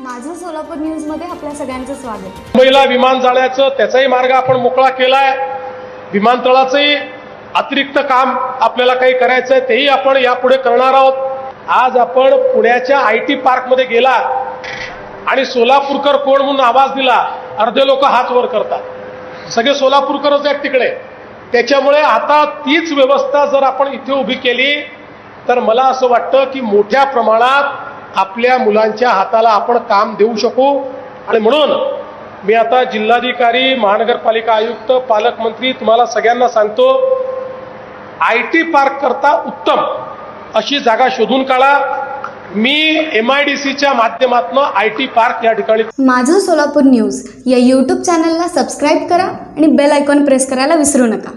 माझं सोलापूर न्यूजमध्ये आपल्या सगळ्यांचं स्वागत. मुंबईला विमान जाण्याचं त्याचाही मार्ग आपण मोकळा केलाय. विमानतळाचंही अतिरिक्त काम आपल्याला काही करायचं आहे तेही आपण यापुढे करणार आहोत. आज आपण पुण्याच्या आय टी पार्कमध्ये गेला आणि सोलापूरकर कोण म्हणून आवाज दिला अर्धे लोक हात वर करतात. सगळे सोलापूरकरच आहेत तिकडे. त्याच्यामुळे आता तीच व्यवस्था जर आपण इथे उभी केली तर मला असं वाटतं की मोठ्या प्रमाणात आपल्या मुलांच्या हाताला आपण काम देऊ शकू. आणि म्हणून मी आता जिल्हाधिकारी महानगरपालिका आयुक्त पालकमंत्री तुम्हाला सगळ्यांना सांगतो आय टी पार्क करता उत्तम अशी जागा शोधून काढा. मी एम आय डी सीच्या माध्यमातून आय टी पार्क या ठिकाणी माझं सोलापूर न्यूज या यूट्यूब चॅनलला सबस्क्राईब करा आणि बेल आयकॉन प्रेस करायला विसरू नका.